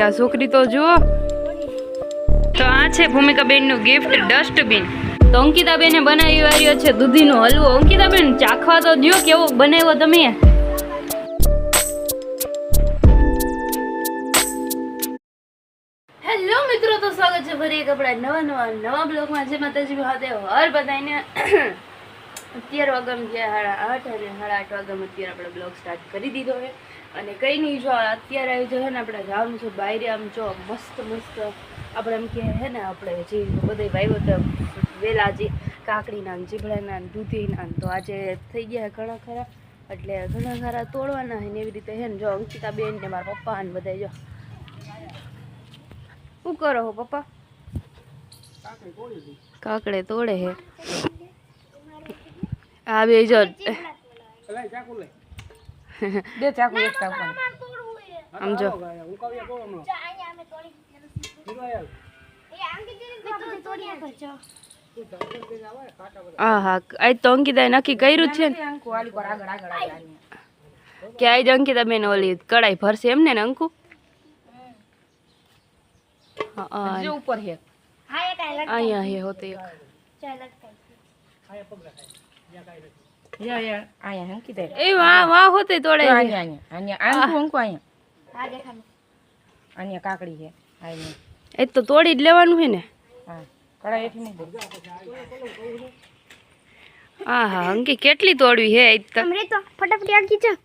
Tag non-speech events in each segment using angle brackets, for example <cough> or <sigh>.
આ છોકરી તો જુઓ તો આ છે ભૂમિકાબેન ગિફ્ટ ડસ્ટબિન તો અંકિતાબેને બનાવી આવ્યો છે દૂધીનો હલવો. અંકિતાબેન, ચાખવા તો જો કેવો બનાવ્યો તમે? એક આપણા નવા નવા નવા બ્લોગમાં જે માતાજી હાથે હર બધાને <clears throat> અત્યાર વાગમ જે સાડા આઠ અને સાડા આઠ વાગમ અત્યારે આપણે બ્લોગ સ્ટાર્ટ કરી દીધો છે. અને કંઈ નહીં, જો અત્યારે આવી જશે ને આપણે જવાનું છે બહાર આમ જો મસ્ત મસ્ત આપણે એમ કહે છે ને આપણે જે બધે વાવ્યો તો જે કાકડીના જીભડાના દૂધીના તો આજે થઈ ગયા ઘણા ખરા. એટલે ઘણા ખરા તોડવાના હોય ને એવી રીતે હે ને જો અંકિતાબેન ને મારા પપ્પા ને બધા જો. શું કરો હો પપ્પા? કાકડે તોડે હે. આ બે જો બે ચાકુ એક ચાકુ આમ જો. હા આજ તો અંકિતાએ નક્કી કર્યું છે. કે આજ અંકિતા બેન ઓલી કડાઈ ભરશે એમને ને અંકુ? હા, હા જે ઉપર છે હા, એ કાંઈ લટકાય. અહીંયા હે હોતે એક ચાલ, લટકાય. યા યા આયા અંકી દે એ વાહ વાહ હોતે તોડે છે. આયા આયા આયા અંકુ અંકુ આયા આ દેખાડો. આયા કાકડી છે આયા એ તો તોડી જ લેવાનું છે ને હા કડા એથી મૂક દે હા હા અંકી કેટલી તોડવી હે આજ તક અમૃત તો ફટાફટ આંકી જા.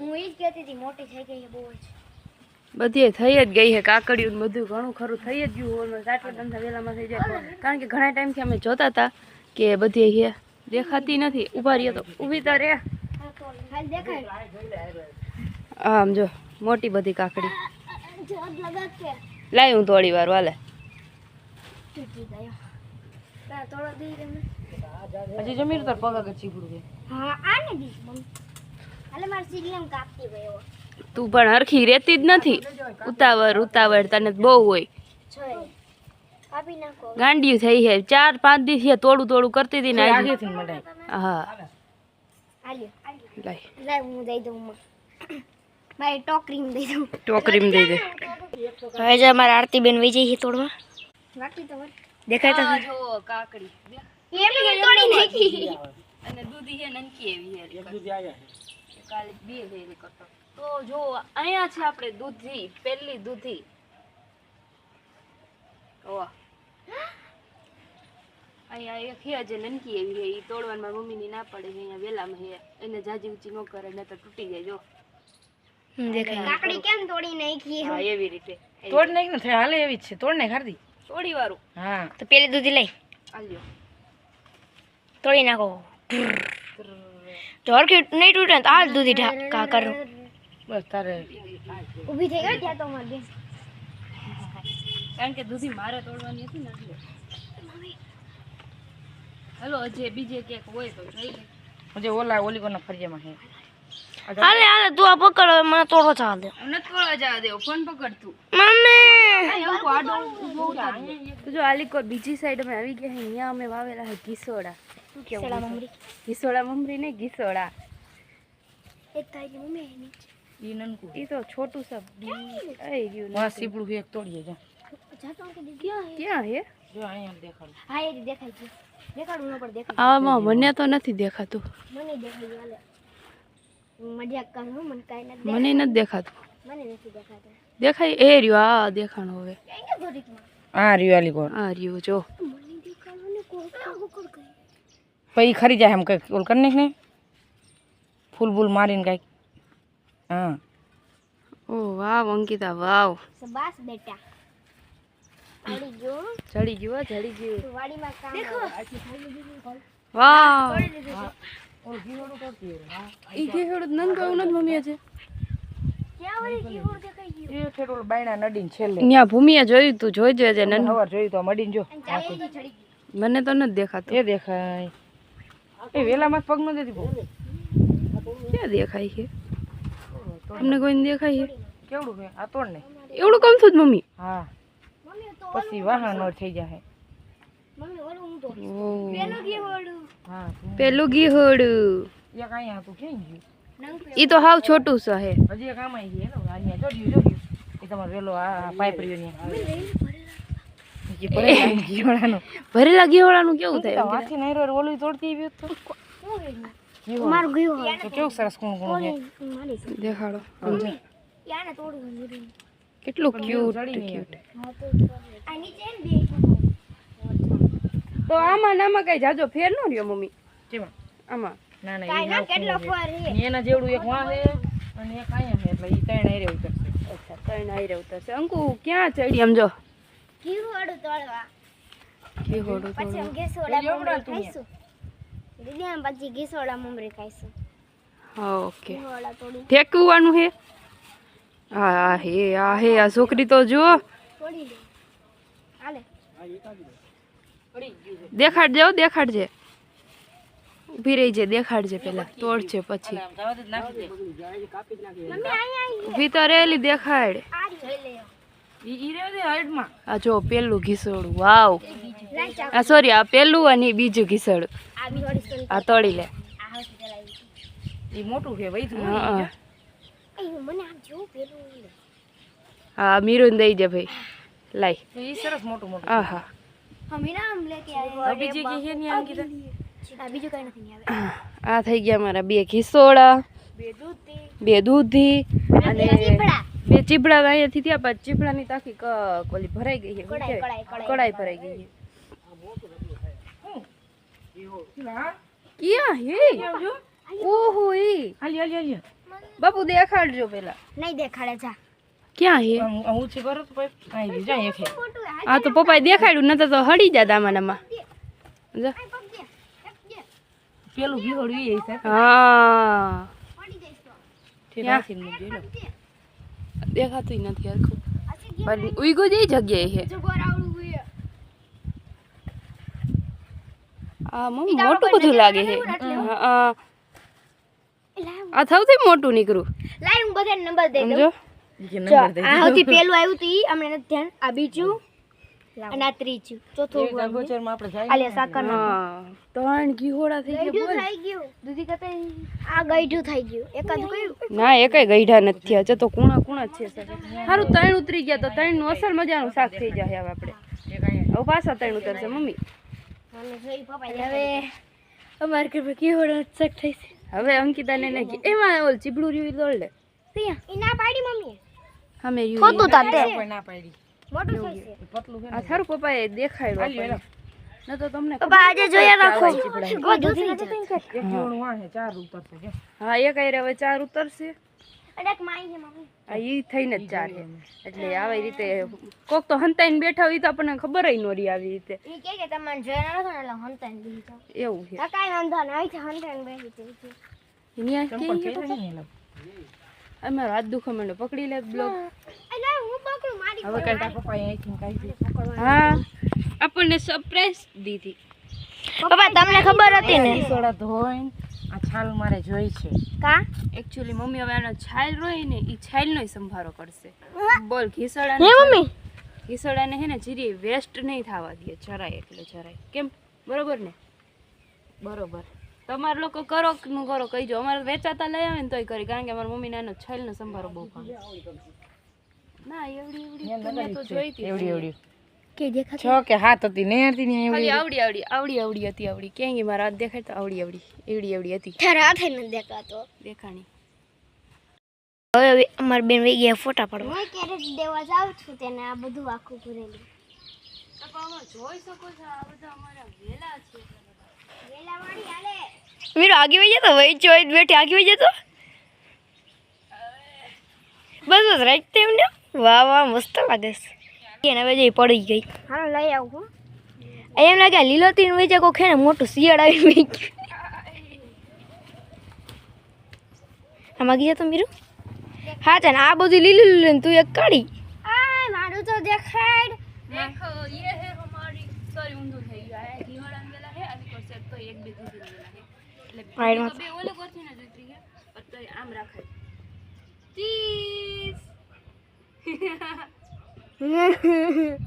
હું ઈ જ કહેતી હતી, મોટી થઈ ગઈ છે બહુ જ. બધી થઈ જ ગઈ છે કાકડિયું બધું ઘણું ખરું થઈ જ ગયું હોય આટલા ધંધા વેલામાં થઈ જાય કારણ કે ઘણા ટાઈમથી અમે જોતા હતા કે બધી હે દેખાતી નથી ઊભા રહીએ તો ઊભી તો રે. આમ જો મોટી બધી કાકડી. લાય હું થોડી વાર વાલે. તારા હજી જમીન તો પગ આગળ ચીકડું છે હા, આને દી, મમ્મી. હાલે મારે સીગલેમ કાપતી ગયો. તું પણ હરખી રહેતી જ નથી. ઉતાવળ ઉતાવળ તને બહુ હોય. ગાંડિયું થઈ છે ચાર પાંચ દિવસ થયા તોડું તોડું કરતી હતી ને આજે. હા. હાલ્યો. લાય. લાય હું દઈ દઉં માં. દઈ દઉં. ટોકરીમાં દઈ દે. હવે જે અમારા આરતી બેન વહી જઈ તોડવા. દેખાય તો કાકડી. એમ તોડી નાખી. અને દૂધી છે નનકી એવી છે કાલે બે વેરી કરતો તો. જો અહીંયા છે આપણે દૂધી પહેલી દૂધી. વાહ અહીંયા એક છે જે નનકી એવી છે એ તોડવામાં મમ્મીની ના પડે અહીંયા વેલામાં છે. એને જાજી ઊંચી ન કરે ને તો તૂટી જાય જો. કાકડી કેમ તોડી નાખી હા એવી રીતે. તોડ નાખ ને હાલે એવી જ છે. તોડ નાખ હારદી. તોડી વાળું હા. તો પેલી દૂધી લઈ. આલ્યો તોડી નાખો. તો હરખી નહીં તૂટે ને તો આ જ દૂધી ઢાકા કરું બસ તારે ઊભી થઈ ગઈ ત્યાં તો મારી બેન કારણ કે દૂધી મારે તોડવાની હતી ને એટલે. હલો હજી બીજે ક્યાંક હોય તો જોઈ લે. હજી ઓલા ઓલી કોના ફરિયામાં છે. હાલે હાલે તું આ પકડ હવે મને તોડો ચાલ દે. નથી તોડવા જવા દેવો ફોન પકડ તું. મમ્મી! તો જો આલીકોર બીજી સાઈડ અમે આવી ગયા છે અહીંયા અમે વાવેલા છે ઘીસોડા. શું કેવું મમરી. ઘીસોડા મમરી ને ઘીસોડા એક તારી મમ્મી એની ઈ નનકુ ઈ તો છોટું સબ આઈ ગયું વાહ સીપડું એક તોડીએ જા. જાતો કે ક્યાં હે? ક્યાં હે? જો અહીંયા દેખાડ. હા એ દેખાય છે. દેખાડું ન પર દેખાય આમાં મને તો નથી દેખાતું. મને દેખાય હાલે. હું મજાક કરું છું, મને નથી દેખાતું. દેખાય મને નથી દેખાતું. દેખાય એ રહ્યું આ દેખાણો હવે. આ ગયો ઘડીકમાં હા આ રહ્યું જો. પછી ખરી જાય એમ કંઈક ઓલ કરી નાખ ને ફૂલ બૂલ મારીને કંઈક. હા. ઓ વાવ અંકિતા વાવ. બસ બેટા. પડી ગયો. જડી ગયું હો, જડી વાડીમાં કામ દેખો. વાવ. તોડી દીધું ઈ કે ખેડૂત કહું નથી મમ્મી છે. ક્યાં વળી કીબોર્ડ દેખાઈ ગયું? એ ખેડૂત બાયણા નડીને છેલ્લે. ત્યાં ભૂમિએ જોયું તું જોઈજો છે નંદ. સવાર જોયું તો મડીને જો. અને ચાલી ચડી ગઈ મને તો નથી દેખાતું. એ દેખાય. એ વેલામાં જ પગ ન દેતી બહુ ક્યાં દેખાય છે? તમને કોઈને દેખાય છે? કેવડું છે આ તોડ ને. એવડું કમ જ મમ્મી? હા. પછી વાહન થઈ જાય. પેલું ગયું ઓલું હા. પેલું ગીહોડું. એક અહીંયા હતું ક્યાં ગયું? નંગ તો હાવ છોટું છે હજી એક આમાં છે જોડ્યું જોડ્યું. એ તમારો વેલો આ પાઇપ રહ્યો ને હજી પડે લાઈન જીવડાનો ભરેલા ગીહોડાનું <laughs> કેવું થાય? વાંચી નહીં રહ્યો ઓલું તોડતી આવ્યું તો. મારું ગયું તો કેવું સરસ કોણ કોણ છે? દેખાડો. યાને તોડવું કેટલું ક્યુટ ક્યુટ આ નીચે બે તો આમાં નામાં આમાં કઈ જાજો ફેર ન રહ્યો મમ્મી? કેમાં? આમાં? ના ના કાઈ ના કેટલો છે. ફર હે એના જેવડું એક વાં છે અને એક આયા છે એટલે ઈ ત્રણ હારે ઉતરશે અચ્છા ત્રણ આઈ ઉતરશે અંકુ ક્યાં ચડી? આમ જો. ઘી વાળું તળવા. ગીહોડું પછી આમ ઘીસોડા મમરી ખાઈશું. દીદી પછી ઘીસોડા મમરી ખાઈશું. ઓકે. ફેંકવાનું હે? હા હા આ હે આ છોકરી તો જુઓ. તોડી દેખાડજે હો દેખાડજે. ઊભી રહી છે દેખાડજે પેલા. તોડજે પછી. આમ જવા દે જ નાખી દે મમ્મી અહીંયા આવી ઊભી તો રેલી દેખાડ. આ જો પેલું ઘીસોડું વાવ. આ સોરી આ પેલું અને બીજું ઘીસોડું. આ તળી લે. ઈ મોટું છે હા હા. એ હા મીરું દઈ દે ભાઈ. લાઈ તો સરસ મોટું મોટું. આ હા. અંકિતા આ બીજું કઈ નથી આવે આ થઈ ગયા મારા બે ઘીસોડા બે દૂધી. અને બે ચીપડા અહીંયાથી થયા પણ ચીપડાની તાકી કોલી ભરાઈ ગઈ છે કડાઈ, ભરાઈ ગઈ છે. ક્યાં હે? ઓહો એ. હાલી હાલી હાલી. બાપુ દેખાડજો પેલા. નહીં દેખાડે જા. ક્યાં હે? તો આવી હે. આ આ તો પપ્પાએ દેખાડ્યું નતર તો હડી જા દામાનામાં. જો. પેલું હા તે નાખીને મૂકજો લો. દે દેખાતું નથી હરખું. પણ ઉઈગો જઈ જગ્યાએ છે જો આ મમ્મી મોટું બધું લાગે છે આ સૌથી મોટું નીકળું લાઈ હું બધાને નંબર દઈ દઉં. સમજો? જો આ સૌથી પહેલું આવ્યું હતું ઈ અમને ધ્યાન આ બીજું. અને આ ત્રીજું. ચોથું ગોચરમાં આપણે જાય આલે સાકર હા. ત્રણ ઘીહોડા થઈ ગયા બોલ. થઈ ગયું. દૂધી કતે આ ગઈઢું થઈ ગયું. એકાદ કયું ના એ કઈ ગઈઢા નથી થયા. તો કુણા કુણા છે સારું ત્રણ ઉતરી ગયા તો ત્રણનું અસલ મજાનું શાક થઈ જાય હવે આપણે. હવે પાછા ત્રણ ઉતરશે મમ્મી. મને જોઈ પપ્પા હવે અમારે કે ઘીહોડા શાક થઈ છે. હવે અંકિતાને ને એમાં ઓલ ચીબડું રહ્યું દોડ લે. ના પાડી મમ્મી અમે રહ્યું ખોટું તા ના પાડી. આ થારું પપ્પા એ દેખાડ્યું ન તો તમને પપ્પા આજે જોયા રાખો. ચાર ઉતરશે હા એક આયરે હવે ચાર ઉતરશે. આ ઈ થઈને જ ચાર એટલે આવી રીતે કોક તો હંતાઈને બેઠા હોય તો આપણને ખબર ય ન રહી આવી રીતે. ઈ કે કે તમને જોયા નથી એટલે હંતાઈને બેસી જાવ એવું છે. કાંઈ વાંધો છે હંતાઈને છે. અમારો હાથ દુખો પકડી લે બ્લોક એટલે હું પકડું મારી હવે કરતા પપ્પાએ કાઢી હા. આપણને સરપ્રાઈઝ દીધી. પપ્પા તમને ખબર હતી ને? સોડા ધોઈને આ છાલ મારે જોઈ છે. કા? એક્ચ્યુઅલી મમ્મી હવે આનો છાલ રોય ને એ છાલનો સંભારો કરશે. બોલ ઘીસડા ને મમ્મી? ઘીસડાને હે ને જીરી વેસ્ટ નહીં થવા દે જરાય એટલે જરાય. કેમ? બરોબર ને? બરોબર. તમારે લોકો કરો કે નું કરો કહીજો. અમારે વેચાતા લઈ આવે ને તોય કરી કારણ કે અમારા મમ્મીને આનો છાલનો સંભારો બહુ ભાવે. ના એવડી એવડી. તો મેં તો જોઈ હતી એવડી એવડી. કે દેખા છ કે હાથ હતી ને હતી ને ખાલી એવડી આવડી આવડી આવડી આવડી હતી આવડી. ક્યાં ગઈ મારા હાથ દેખાય તો આવડી આવડી એવડી એવડી હતી. તારા હાથે નથી દેખાતો. દેખાણી. હવે અમાર બેન વઈ ગયા ફોટા પાડવા. હું ક્યારેક દેવા જાઉં છું તેને આ બધું આખું કરેલું જોઈ શકો છો આ બધા અમારા વેલા છે. વેલા વાળી હાલે. વીરો આગી વઈ જતો? વઈ જોઈ બેઠી આગી વઈ જતો? બસ બસ રાઈટ એમને. વાહ વાહ મસ્ત લાગે છે એને હવે પડી ગઈ. હા લઈ આવું એમ લાગે લીલોતરી નું વેચે કોક છે ને મોટું શિયાળ આવી ગયું આમાં ગયા તો મીરું? હા ચાલ આ બધું લીલું લીલું તું એક કાઢી. મારું તો દેખાડ. દેખો યે હે હમારી સોરી ઊંધું થઈ ગયા. આ ઘીવડ અંગેલા હે અને કોર્સેટ તો એક બે દૂધ અંગેલા હે. એટલે બે ઓલે ગોથી ના જતી હે. પર આમ રાખે. ચીઝ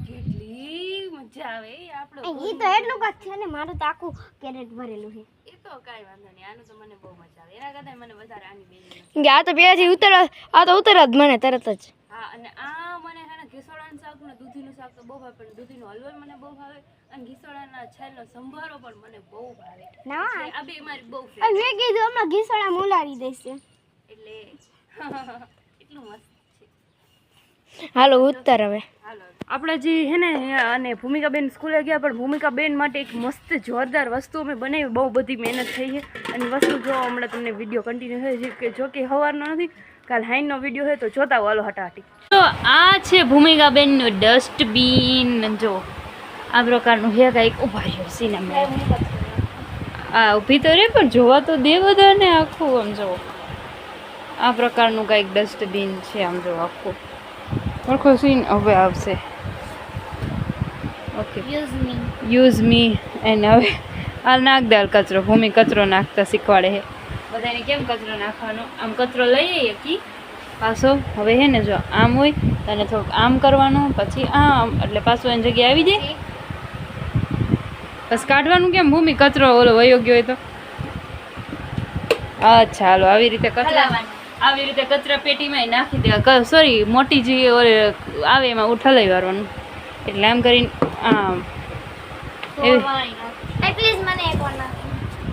કેટલી મજા આવે આપણો ઈ તો એટલું કાક છે ને મારું તો આખું કેરેટ ભરેલું છે. એ તો કાંઈ વાંધો નહીં આનું તો મને બહુ મજા આવે. એના કરતાં મને વધારે આની બેની આ તો પહેલાથી ઉતર આ તો ઉતર જ મને તરત જ. હા અને આ મને છે ને ઘીસોડાનું શાક ને દૂધીનું શાક તો બહુ ભાવે પણ દૂધીનો હલવો મને બહુ ભાવે અને ઘીસોડાના છેલ્લો સંભારો પણ મને બહુ ભાવે. ના. આ બે મારી બહુ ફેવરેટ મેં કીધું હમણાં ઘીસોડા મુલાવી દેશે. એટલે <laughs> એટલું મસ્ત. હાલો ઉત્તર હવે. આપણે જે હે ને અને ભૂમિકાબેન સ્કૂલે ગયા પણ ભૂમિકાબેન માટે એક મસ્ત જોરદાર વસ્તુ અમે બનાવી. બહુ બધી મહેનત થઈ છે. અને વસ્તુ જો હમણાં તમને વીડિયો કન્ટિન્યુ થાય છે કે જો કે સવારનો નથી કાલ હાઈનનો વીડિયો હોય તો જોતા હોય. હાલો હટાહટી. તો આ છે ભૂમિકાબેનનું ડસ્ટબીન જો આ પ્રકારનું હે કાંઈક ઊભા રહ્યો સિનેમા આ ઊભી તો રે પણ જોવા તો દે બધાને આખું આમ જો. આ પ્રકારનું કાંઈક ડસ્ટબિન છે આમ જો આખું. સરખો સીન હવે આવશે. Okay use me use me and હવે આ નાખ દે કચરો ભૂમિ કચરો નાખતા શીખવાડે છે. બધાને કેમ કચરો નાખવાનો? આમ કચરો લઈ આવીએ કી? પાછો હવે હે ને જો આમ હોય તો એને થોડુંક આમ કરવાનું પછી આમ એટલે પાછો એની જગ્યાએ આવી જાય. બસ કાઢવાનું કેમ? ભૂમિ કચરો ઓલો વયો ગયો હોય તો. અચ્છા હાલો આવી રીતે કચરા આવી રીતે કચરા પેટીમાં નાખી દેવા સોરી મોટી જે આવે એમાં ઉઠલાઈ વારવાનું. એટલે આમ કરીને આમ.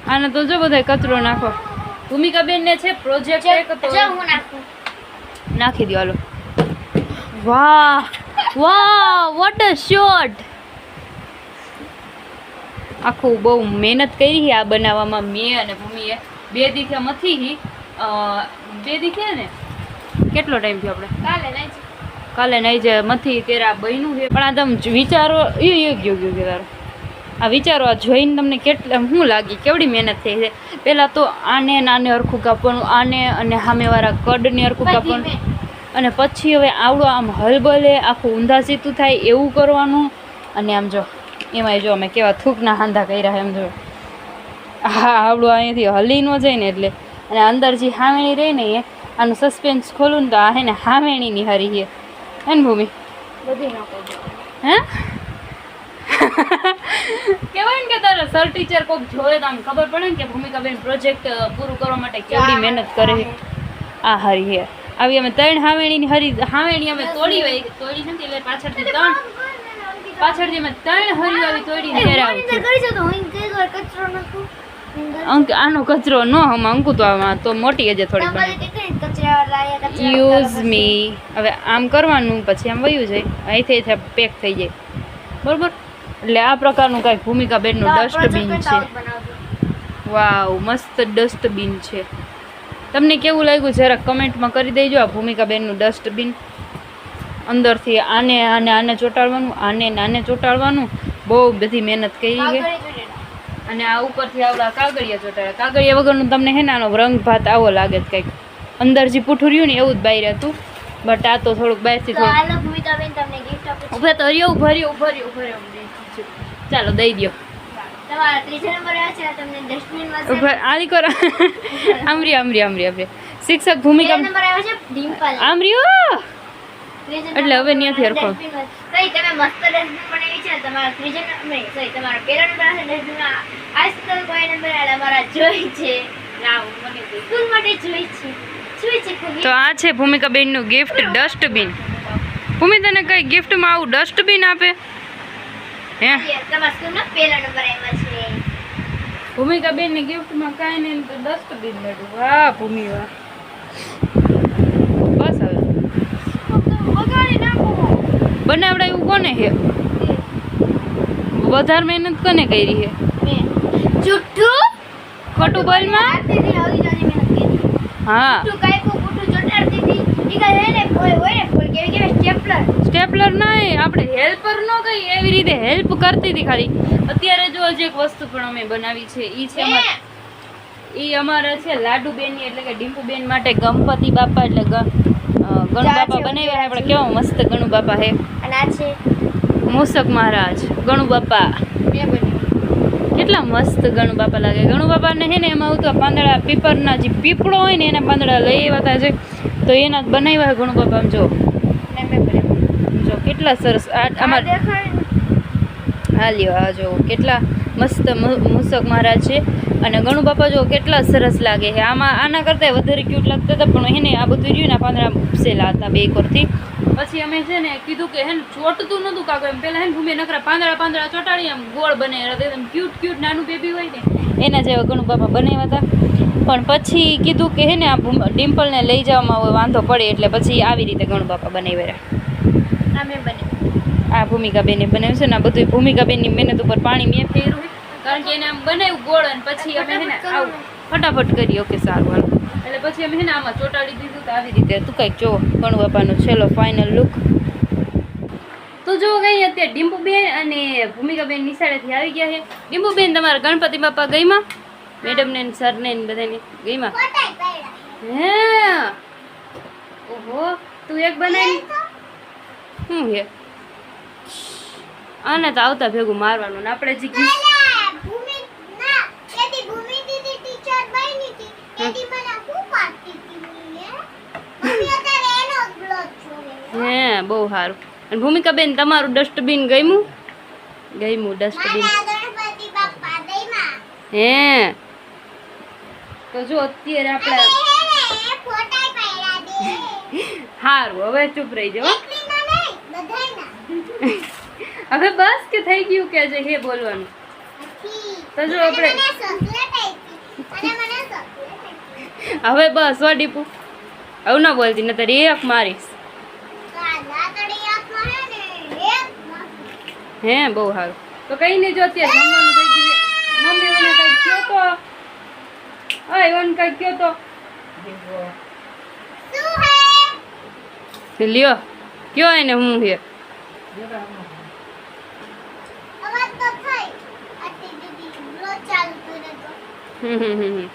આને તો જો બધા કચરો નાખો. ભૂમિકાબેન ને છે પ્રોજેક્ટ એક તો જો હું નાખું. નાખી દો હાલો. વાહ વાહ વોટ અ શોટ આખું બહુ મહેનત કરી આ બનાવવામાં મેં અને ભૂમિએ. બે દીથી મથી બે દીથી ને કેટલો ટાઈમ થયો આપણે? કાલે નહીં કાલે નહીં જે મથી તેરા બન્યું છે. પણ આ તમે વિચારો એ યોગ્ય યોગ્ય ગયો ગયો તારો આ વિચારો આ જોઈને તમને કેટલા શું લાગી? કેવડી મહેનત થઈ છે? પહેલાં તો આને નાને આને હરખું કાપવાનું આને અને સામેવાળા કડને હરખું કાપવાનું. અને પછી હવે આવડું આમ હલબલે આખું ઊંધા સીતું થાય એવું કરવાનું. અને આમ જો એમાંય જો અમે કેવા થૂકના હાંધા કર્યા એમ જો. હા આવડું અહીંયાથી હલી ન જાય ને એટલે. અને અંદર જે હાવેણી રહી ને એ આનું સસ્પેન્સ ખોલું ને તો આ હે ને હાવેણીની હારી છે હે. ને ભૂમિ? બધી હે? <laughs> કહેવાય ને કે તારે સર ટીચર કોક જોવે તો આમ ખબર પડે ને કે ભૂમિકાબેન પ્રોજેક્ટ પૂરું કરવા માટે કેવડી મહેનત કરે છે આ હરી હે. આવી અમે ત્રણ હાવેણીની હરી હાવેણી અમે તોડી હોય તોડી નથી એટલે પાછળથી ત્રણ પાછળથી અમે ત્રણ હરી આવી તોડી ઘરે આવી કચરો નાખું? અંક આનો કચરો ન હમ અંકુ તો આમાં તો મોટી હજે થોડી કચરા યુઝ મી હવે આમ કરવાનું પછી આમ વયું જાય. અહીંથી અહીંથી પેક થઈ જાય. બરોબર? એટલે આ પ્રકારનું કાંઈ ભૂમિકા બેનનું ડસ્ટબિન છે. વાવ મસ્ત ડસ્ટબિન છે. તમને કેવું લાગ્યું જરાક કમેન્ટમાં કરી દેજો આ ભૂમિકા બેનનું ડસ્ટબિન અંદરથી આને આને આને ચોંટાડવાનું આને આને ચોંટાડવાનું. બહુ બધી મહેનત કરી છે. અને આ ઉપરથી આવડા કાગળિયા ચોટાડ્યા કાગળિયા વગરનું તમને હે નાનો રંગ ભાત આવો લાગે કંઈક. અંદર જે પૂઠું રહ્યું ને એવું જ બહાર હતું. બટ આ તો થોડુંક બહારથી છું. ઊભા તો રહ્યો ઊભા રહ્યો ઊભા રહ્યો ઊભા રહ્યો. ચાલો દઈ કરો. આમરી આમરી આમરી આમરી. શિક્ષક ભૂમિકા ત્રીજા એટલે હવે ત્યાંથી હરખો. સહી તમે મસ્ત ડસ્ટબિન બનાવી છે તમારા ત્રીજા નંબર સહી તમારા પહેલા નંબર ડસ્ટબિનમાં આજ તો કોઈ નંબર આલે અમારા જોઈ છે. લાવ મને સ્કૂલ માટે જોઈ છે. જોઈ છે તો આ છે ભૂમિકાબેનનું ગિફ્ટ ડસ્ટબિન ભૂમિ તને કઈ ગિફ્ટમાં આવું ડસ્ટબિન આપે? હે? તમારા સ્કૂલમાં પહેલા નંબર આવ્યા છે. ભૂમિકાબેનને ગિફ્ટમાં કાંઈ નહીં તો ડસ્ટબિન મળ્યું વાહ ભૂમિ વાહ બસ હવે વગાડી નાખો બનાવડાયું કોને હે વધારે મહેનત કોને કરી હે. જુઠ્ઠું ખોટું બોલમાં હા સ્ટેપલર. ના આપણે હેલ્પર નો કઈ એવી રીતે હેલ્પ કરતી હતી ખાલી. અત્યારે જો હજી એક વસ્તુ પણ અમે બનાવી છે એ છે એ અમારે છે બેન એટલે કે ડિમ્પુબેન માટે ગણપતિ બાપા એટલે ગણુ બાપા બનાવ્યા આપણે કેવો મસ્ત ગણુ બાપા હે. અને આ છે. મૂસક મહારાજ ગણુ બાપા. કેટલા મસ્ત ગણુ બાપા લાગે. ગણુ બાપાને હે ને એમાં આવતો પાંદડા પીપરના જે પીપળો હોય ને એના પાંદડા લઈ આવ્યા હતા તો એના જ બનાવ્યા ગણુ બાપા આમ જો. કેટલા સરસ. આ આમાં હા લ્યો આ જો કેટલા મસ્ત મૂસક મહારાજ છે. અને ગણુ બાપા જો કેટલા સરસ લાગે છે. આમાં આના કરતાં વધારે ક્યુટ લાગતા હતા પણ એને આ બધું રહ્યું ને આ પાંદડા ઉપસેલા હતા બે કોરથી. પછી અમે છે ને કીધું કે હે ને ચોટતું નહોતું કાકો એમ પહેલાં હે ને ભૂમિ નકરા પાંદડા પાંદડા ચોટાડી આમ ગોળ બને એકદમ ક્યુટ ક્યુટ નાનું બેબી હોય ને એના જેવા ગણુ બાપા બનાવ્યા હતા. પણ પછી કીધું કે હે ને આ ડિમ્પલને લઈ જવામાં વાંધો પડે એટલે પછી આવી રીતે ગણુ બાપા બનાવ્યા બને આ ભૂમિકાબેને બનાવ્યું છે ને આ બધું ભૂમિકાબેનની મહેનત ઉપર પાણી મેં ફેર્યું. કારણ કે એને આમ બનાવ્યું ગોળ અને પછી અમે હે ને આવું ફટાફટ કરી ઓકે સારું હાલ. એટલે પછી અમે હે ને આમાં ચોટાડી દીધું તો આવી રીતે. તું કંઈક જો ગણુ બાપાનો છેલ્લો ફાઇનલ લુક તો જો ગઈ અત્યારે ડિમ્પુબેન અને ભૂમિકાબેન નિશાળેથી આવી ગયા છે. ડિમ્પુબેન તમારા ગણપતિ બાપા ગઈમાં? મેડમને ને સરને ને બધાને ગઈમાં? હે? ઓહો તું એક બનાવી શું છે? આને તો આવતા ભેગું મારવાનું ને આપણે જે હે બહુ સારું. અને ભૂમિકાબેન તમારું ડસ્ટબિન ગમ્યું? ગમ્યું ડસ્ટબિન હે. તો જો અત્યારે આપણે સારું હવે ચૂપ રહી જાઓ <laughs> હવે બસ કે થઈ ગયું કે જે હે બોલવાનું? તો જો આપણે હવે બસ હો ડીપુ આવું ના બોલતી નતર એક મારીશ હે બહુ સારું તો કઈ નહીં જો અત્યારે જમવાનું થઈ ગયું મમ્મી મને કઈ કયો તો. ઓય ઓન કઈ કયો તો. લ્યો કયો એને હું હે હમ હમ હમ.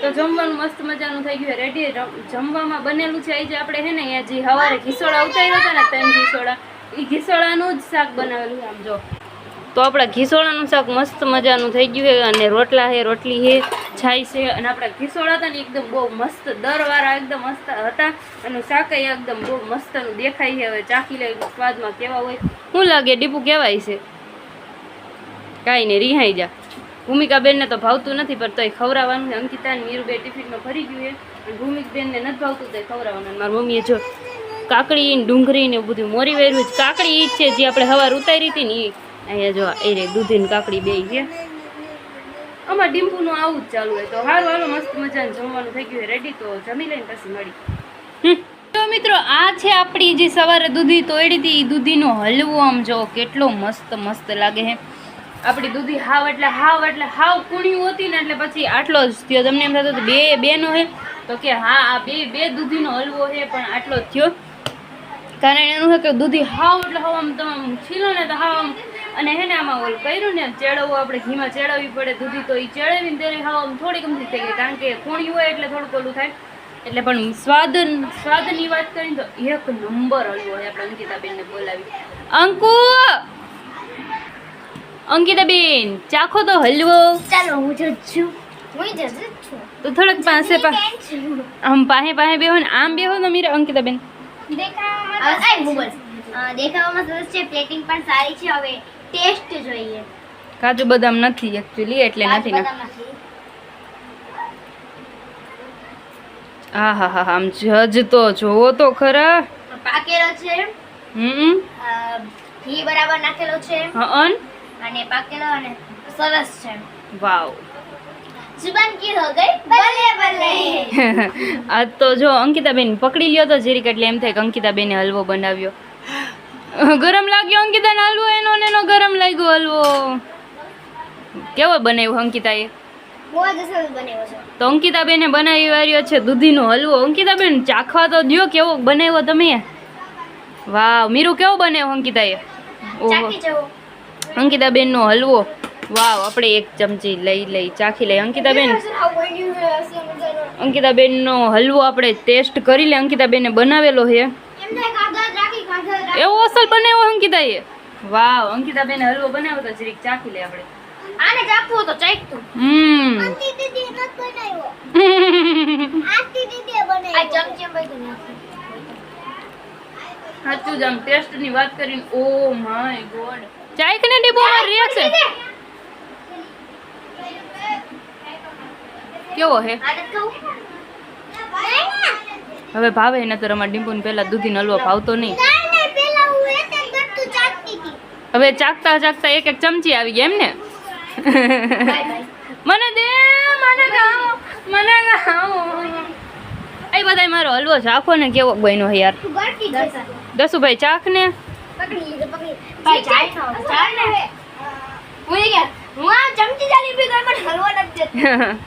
તો જમવાનું મસ્ત મજાનું થઈ ગયું રેડી જમવામાં બનેલું છે, આજે આપણે હે ને, અહીંયા જે સવારે ઘીસોડા ઉતાર્યા હતા ને, ત્રણ ઘીસોડા. એ ઘીસોડાનું જ શાક બનાવેલું આમ જો. તો આપણા ઘીસોડાનું શાક મસ્ત મજાનું થઈ ગયું છે, અને રોટલા છે, રોટલી છે છાય છે, અને આપણા ઘીસોડા હતા ને, એકદમ બહુ મસ્ત, દરવાળા એકદમ મસ્ત હતા, અને શાક એકદમ બહુ મસ્તનું દેખાય છે, હવે ચાખી લે, સ્વાદમાં કેવા હોય. શું લાગે, ડીપુ કેવાય છે? કાંઈ નહીં, રિહાઈ જા. ભૂમિકાબેનને તો ભાવતું નથી, પણ તોય ખવડાવવાનું અંકિતા અને મીરુબે ટિફિનમાં ભરી ગયું છે. અને ભૂમિકબેનને નથી ભાવતું, તોય ખવડાવવાનું અને મારી મમ્મીએ જો કાકડી ડુંગરી ને બધું મોરી વેર્યું છે. કાકડી ઈ છે જે આપણે હવાર ઉતારી હતી ને એ અહીંયા જો એ રે દૂધી ને કાકડી બે છે. આમાં ડીમ્પુનું આવું જ ચાલુ હોય. તો સારું હાલો, મસ્ત મજાનું જમવાનું થઈ ગયું રેડી તો જમી લઈને પછી મળી. તો મિત્રો, આ છે આપણી જે સવારે દૂધી તોડી હતી. દૂધીનો હલવો આમ જો કેટલો મસ્ત મસ્ત લાગે છે. આપણી દૂધી હાવ એટલે હાવ એટલે હાવ કુણ્યું હતી ને એટલે પછી આટલો જ થયો. તમને એમ થતું બે બેનો હે? તો કે હા, આ બે બે દૂધીનો હલવો છે પણ આટલો જ થયો. કારણ એનું છે કે દૂધી હાવ એટલે હાવ આમ તમે આમ છીલો ને તો હાવ આમ અને હે ને આમાં ઓલ કર્યું ને ચેડવવું આપણે ઘીમાં ચેડવવી પડે દૂધી, તો એ ચેડવીને ત્યારે હાવ આમ થોડીક અમથી થઈ ગઈ. કારણ કે કુણ્યું હોય એટલે થોડુંક ઓલું થાય. એટલે પણ સ્વાદ સ્વાદની વાત કરીને તો એક નંબર હલવો હોય આપણે અંકિતાબેનને બોલાવી. અંકુ! અંકિતાબેન ચાખો તો હલવો. ચાલો હું જજ છું. હું જજ છું. તો થોડોક પાસે આમ પાસે પાસે બેહો ને આમ બેહો ને મીરા અંકિતાબેન. દેખાવામાં હું સરસ છે. પ્લેટિંગ પણ સારી છે. હવે ટેસ્ટ જોઈએ. કાજુ બદામ નથી એકચ્યુઅલી એટલે નથી ના હા હા હા આમ જજ તો જોવો તો ખરા. પાકેલો છે. હમ ઘી બરાબર નાખેલો છે. હન અને પાકેલો અને સરસ છે. વાવ. જુબાન કી હો ગઈ? ભલે ભલે. <laughs> આ તો જો અંકિતાબેન પકડી લ્યો તો જરીક એટલે એમ થાય કે અંકિતાબેને હલવો બનાવ્યો. <gasps> ગરમ લાગ્યો અંકિતાને હલવો એનો ને એનો ગરમ લાગ્યો હલવો. કેવો બનાવ્યો અંકિતાએ? તો અંકિતાબેને બનાવી વાર્યો છે દૂધીનો હલવો. અંકિતાબેન ચાખવા તો દ્યો કેવો બનાવ્યો તમે? વાવ મીરુ કેવો બનાવ્યો અંકિતાએ? ઓહો. અંકિતાબેનનો હલવો. વાવ આપણે એક ચમચી લઈ લઈ ચાખી લઈ અંકિતાબેન અંકિતાબેનનો હલવો આપણે ટેસ્ટ કરી લે. અંકિતાબેને બનાવેલો છે. એવો અસલ રાખી. એવો બનાવ્યો અંકિતાએ. વાવ અંકિતાબેને હલવો બનાવ્યો તો જરીક ચાખી લે આપણે. આને ચાખવું તો ચાખ હમ. <laughs> સાચું જ આમ ટેસ્ટની વાત કરીને ઓ માય ગોડ. ચાય ને ડીબો? રિએક્શન કેવો હે? હવે ભાવે ને તો અમારા ડીમ્પુને પહેલા દૂધી નલવો ભાવતો નહીં. પેલા હવે ચાકતા ચાકતા એક એક ચમચી આવી ગઈ એમ ને? મને દે મને ખાઓ મને ખાઓ. એ બધાય મારો હલવો ચાખો ને કેવો બન્યો યાર? દસુભાઈ ચાખ ને પકડી લીધો પકડી ભાઈ ચાય નો ચાલ ને. હું ગયા હું આ ચમચી ચાલી પી ગઈ પણ હલવો નથી જતો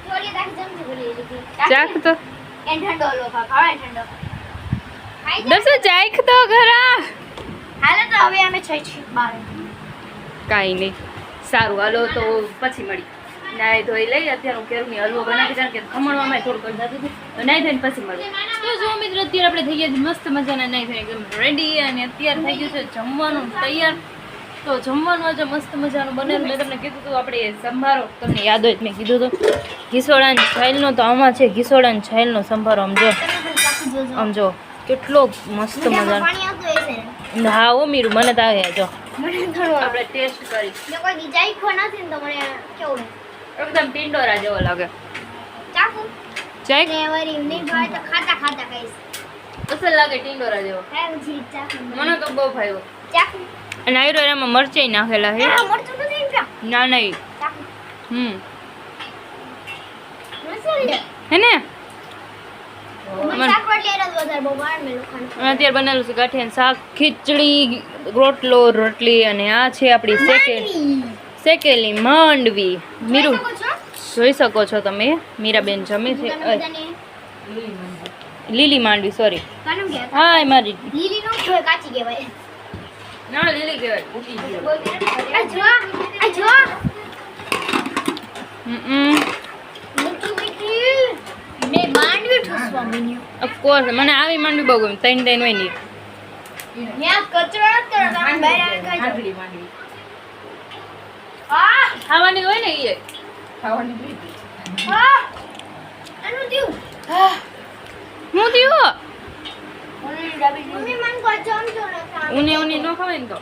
થોડી તાકી ચમચી ભરી લીધી ચાખ તો. એ ઠંડો હલવો ખાવા ઠંડો. ખાઈ ચાખ તો ખરા. હાલો તો હવે અમે છઈ બાર. કાંઈ નહીં. સારું હાલો તો પછી મળી. નાય ધોઈ લઈ અત્યારે હું કેરું હલવો બનાવી કારણ કે ખમણવામાં થોડુંક અંધાતું હતું. તો નાઈ ધોઈને પછી મળી તો જો મિત્રો અત્યારે આપણે થઈ ગયા મસ્ત મજાના નાઈ ધોઈને એકદમ રેડી અને અત્યારે થઈ ગયું છે જમવાનું તૈયાર. તો જમવાનું આજે મસ્ત મજાનું બનેલું. મેં તમને કીધું હતું આપણે સંભારો તમને યાદ હોય મેં કીધું હતું. ઘીસોડાની છાલનો તો આમાં છે ઘીસોડાની છાલનો સંભારો. આમ જો આમ જો કેટલો મસ્ત મજાનો. પાણી આવતું હશે હા ઓ મીરું મને તો આવે જો. આપણે ટેસ્ટ કરી. ચાખ્યો નથી ને તો મને કેવું એકદમ ટિંડોરા જેવો લાગે. તો ખાતા ખાતા કહીશ અસલ લાગે ટિંડોરા જેવો. ખાય જી ચાખું મને. તો બહુ ભાવ્યો. ચાખું. અને આયરો મરચાઈ નાખેલા છે? ના નહીં. હમ. હે ને? અત્યારે બનેલું છે ગાંઠિયાનું શાક ખીચડી રોટલો રોટલી અને આ છે આપણી શેકે શેકેલી માંડવી. મીરું જોઈ શકો છો? તમે? મીરાબેન જમે છે. લીલી માંડવી સોરી હા એ મારી. લીલી નો કાચી કહેવાય. ના લીલી કહેવાય ઉકી આ જો આ જો. હમ મીઠી મીઠી. મેં માંડવી ઠૂસવા મીન્યું ઓફકોર્સ મને આવી માંડવી બહુ ગમે ત્રણ ત્રણ હોય નહીં ત્યાં કચરો બહાર જાઓ. આ ખાવાની હોય ને એ આ આનું થયું. હું. થયો? મમ્મી મન કો ચમચો ને ખાવા ઉને ઉને ન ખવાય ને તો.